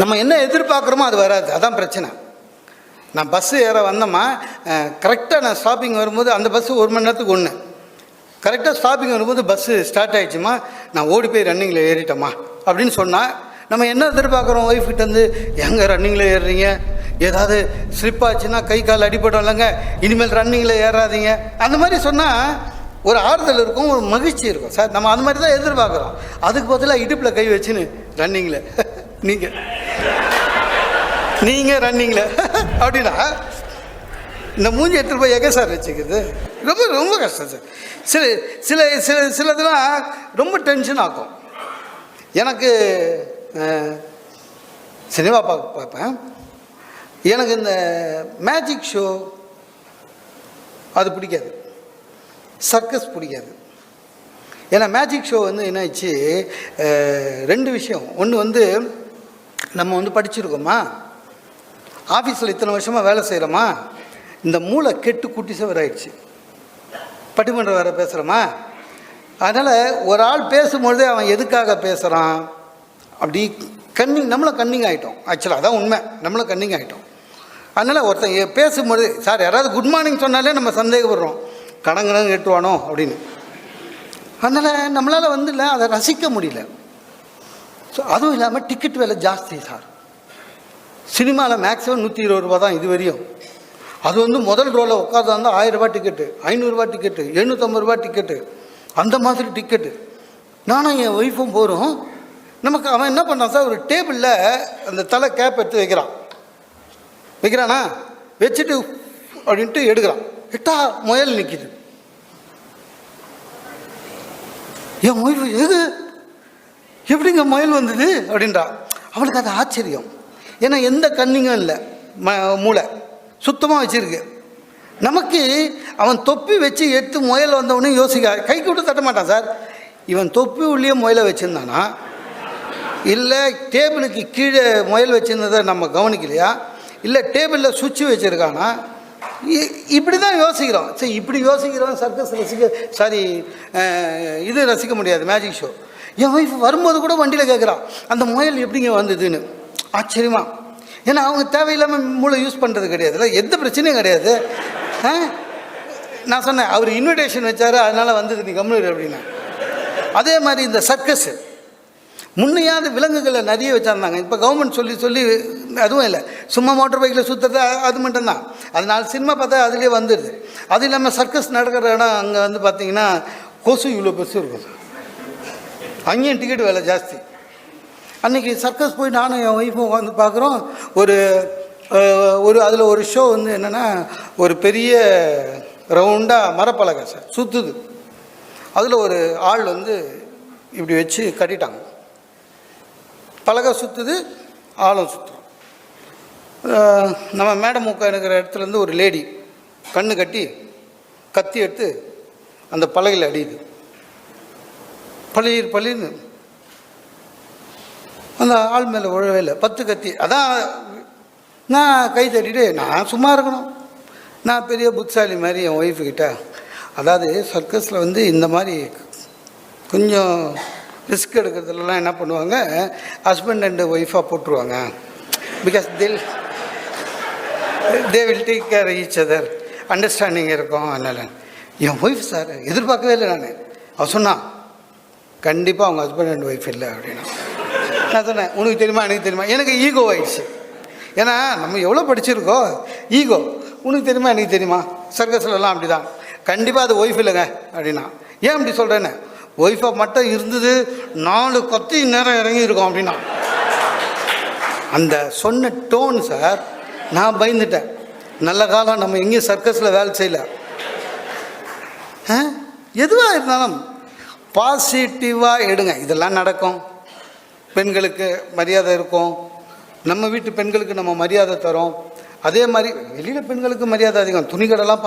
நம்ம என்ன எதிர்பார்க்குறோமோ அது வராது. அதான் பிரச்சனை. நான் பஸ்ஸு ஏற வந்தோமா கரெக்டாக நான் ஸ்டாப்பிங் வரும்போது அந்த பஸ்ஸு ஒரு மணி நேரத்துக்கு ஒன்று கரெக்டாக ஸ்டாப்பிங் வரும்போது பஸ்ஸு ஸ்டார்ட் ஆகிடுச்சுமா நான் ஓடி போய் ரன்னிங்கில் ஏறிட்டோமா அப்படின்னு சொன்னால் நம்ம என்ன எதிர்பார்க்குறோம் ஒய்ஃப் கிட்ட எங்கே ரன்னிங்கில் ஏறுறீங்க? ஏதாவது ஸ்லிப் ஆச்சுன்னா கை கால் அடிபடும் இல்லைங்க இனிமேல் ரன்னிங்கில் ஏறாதீங்க. அந்த மாதிரி சொன்னால் ஒரு ஆறுதல் இருக்கும் ஒரு மகிழ்ச்சி இருக்கும். சார் நம்ம அந்த மாதிரி தான் எதிர்பார்க்குறோம். அதுக்கு பதிலாக இடுப்பில் கை வச்சுன்னு ரன்னிங்கில் நீங்கள் நீங்கள் ரன்னிங்கில் அப்படின்னா இந்த மூஞ்சி எடுத்துகிட்டு போய் எங்கே சார் வச்சுக்கிறது ரொம்ப ரொம்ப கஷ்டம் சார். சில சில சில சிலதெல்லாம் ரொம்ப டென்ஷன் ஆக்கும். எனக்கு சினிமா பார்க்க பார்ப்பேன். எனக்கு இந்த மேஜிக் ஷோ அது பிடிக்காது. சர்க்கஸ் பிடிக்காது. ஏன்னா மேஜிக் ஷோ வந்து என்னாச்சு அஹ், ரெண்டு விஷயம். ஒன்று வந்து நம்ம வந்து படிச்சிருக்கோமா? ஆஃபீஸில் இத்தனை வருஷமாக வேலை செய்கிறோமா இந்த மூளை கெட்டு குட்டி சவராயிடுச்சு பட்டிமன்றம் வேறு பேசுகிறோமா அதனால் ஒரு ஆள் பேசும்பொழுதே அவன் எதுக்காக பேசுகிறான் அப்படி கன்னிங் நம்மளும் கன்னிங் ஆகிட்டோம் ஆக்சுவலாக அதான் உண்மை. நம்மளும் கன்னிங் ஆகிட்டோம் அதனால் ஒருத்தன் பேசும்பொழுது சார் யாராவது குட் மார்னிங் சொன்னாலே நம்ம சந்தேகப்படுறோம். கடங்கடன்னு எட்டுவானோ அப்படின்னு. அதனால் நம்மளால் வந்து இல்லை அதை ரசிக்க முடியல. ஸோ அதுவும் இல்லாமல் டிக்கெட் விலை ஜாஸ்தி சார் சினிமாவில் மேக்ஸிமம் நூற்றி இருபது ரூபா தான் இது வரையும். அது வந்து முதல் ரோவில் உட்காந்து ஆயிரம் ரூபாய் டிக்கெட்டு ஐநூறுரூவா டிக்கெட்டு எழுநூற்றம்பது ரூபா டிக்கெட்டு அந்த மாதிரி டிக்கெட்டு நானும் என் ஒய்ஃபும் போகிறோம் நமக்கு அவன் என்ன பண்ணான் சார் ஒரு டேபிளில் அந்த தலை கேப் எடுத்து வைக்கிறான். வைக்கிறானா? வச்சுட்டு அப்படின்ட்டு எடுக்கிறான். எட்டா முயல் நிற்கிது என் ஒய்ஃபு எது எப்படிங்க முயல் வந்தது அப்படின்றா. அவளுக்கு அது ஆச்சரியம். ஏன்னா எந்த கண்ணிங்கும் இல்லை. ம மூளை. சுத்தமாக வச்சிருக்கு. நமக்கு அவன் தொப்பி வச்சு எடுத்து முயல் வந்தவனே யோசிக்க. கை விட்டு தட்ட மாட்டான் சார். இவன் தொப்பி உள்ளே முயலை வச்சுருந்தானா? இல்லை டேபிளுக்கு கீழே முயல் வச்சுருந்ததை நம்ம கவனிக்கலையா? இல்லை டேபிளில் சுவிட்சு வச்சுருக்கானா? இ- இப்படி தான் யோசிக்கிறோம். சரி இப்படி யோசிக்கிறோம் சர்க்கஸ் ரசிக்க சாரி இது ரசிக்க முடியாது மேஜிக் ஷோ என் ஒய்ஃப் வரும்போது கூட வண்டியில் கேட்குறான் அந்த முயல் எப்படிங்க வந்ததுன்னு. ஆச்சரியமா. ஏன்னா அவங்க தேவையில்லாமல் மூளை யூஸ் பண்ணுறது கிடையாதுல்ல எந்த பிரச்சனையும் கிடையாது. ஆ? நான் சொன்னேன் அவர் இன்விடேஷன் வச்சாரு அதனால் வந்தது நீ கம்முனு அப்படின்னா. அதே மாதிரி இந்த சர்க்கஸு முன்னையாவது விலங்குகளை நிறைய வச்சுருந்தாங்க. இப்போ கவர்மெண்ட் சொல்லி சொல்லி அதுவும் இல்லை. சும்மா மோட்டர் பைக்கில் சுற்றுறது அது மட்டும்தான். அதனால் சினிமா பார்த்தா அதுலேயே வந்துடுது அது இல்லாமல் சர்க்கஸ் நடக்கிற இடம் அங்கே வந்து பார்த்தீங்கன்னா கொசு இவ்வளோ பெருசு இருக்கும். சார் அங்கேயும் டிக்கெட் விலை ஜாஸ்தி. அன்றைக்கி சர்க்கஸ் போய் நானும் என் ஒய்ஃபும் உட்காந்து பார்க்குறோம். ஒரு ஒரு அதில் ஒரு ஷோ வந்து என்னென்னா ஒரு பெரிய ரவுண்டாக மரப்பலகை சார் சுற்றுது அதில் ஒரு ஆள் வந்து இப்படி வச்சு கட்டிட்டாங்க. பலகை சுற்றுது ஆளும் சுற்றுறோம் நம்ம மேடம் உட்காந்துக்கிற இடத்துலேருந்து ஒரு லேடி கண்ணு கட்டி கத்தி எடுத்து அந்த பலகையில் அடியுது. பளிர் பளிர்னு. அந்த ஆள் மேலே உழவே இல்லை. பத்து கத்தி. அதான் நான் கை தட்டிட்டு நான் சும்மா இருக்கணும். நான் பெரிய புத்தாலி மாதிரி என் ஒய்ஃபு கிட்ட. அதாவது சர்க்கஸில் வந்து இந்த மாதிரி கொஞ்சம் ரிஸ்க் எடுக்கிறதுலலாம் என்ன பண்ணுவாங்க? ஹஸ்பண்ட் அண்ட் ஒய்ஃபாக போட்டுருவாங்க. Because they'll they will take care each other understanding இருக்கும். அதனால் என் ஒய்ஃப் சார் எதிர்பார்க்கவே இல்லை நான். அவன் சொன்னான் கண்டிப்பாக அவங்க ஹஸ்பண்ட் அண்ட் ஒய்ஃப் இல்லை அப்படின்னா. நான் சொன்னேன் உனக்கு தெரியுமா எனக்கு தெரியுமா? எனக்கு ஈகோ ஆயிடுச்சு. ஏன்னா நம்ம எவ்வளோ படிச்சிருக்கோ ஈகோ உனக்கு தெரியுமா எனக்கு தெரியுமா? சர்க்கஸ்லலாம் அப்படி தான் கண்டிப்பாக அது ஒய்ஃப் இல்லைங்க அப்படின்னா. ஏன் அப்படி சொல்கிறேன்னு ஒய்ஃபாக மட்டும் இருந்தது நாலு கத்தி நேரம் இறங்கி இருக்கும் அப்படின்னா. அந்த சொன்ன டோன் சார் நான் பயந்துட்டேன். நல்ல காலம் நம்ம எங்கேயும் சர்க்கஸில் வேலை செய்யல. எதுவாக இருந்தாலும் பாசிட்டிவாக எடுங்க. இதெல்லாம் நடக்கும். பெண்களுக்கு மரியாதை இருக்கும். நம்ம வீட்டு பெண்களுக்கு நம்ம மரியாதை தரோம். அதே மாதிரி வெளியில் பெண்களுக்கு மரியாதை அதிகம். துணிக்கடைலாம்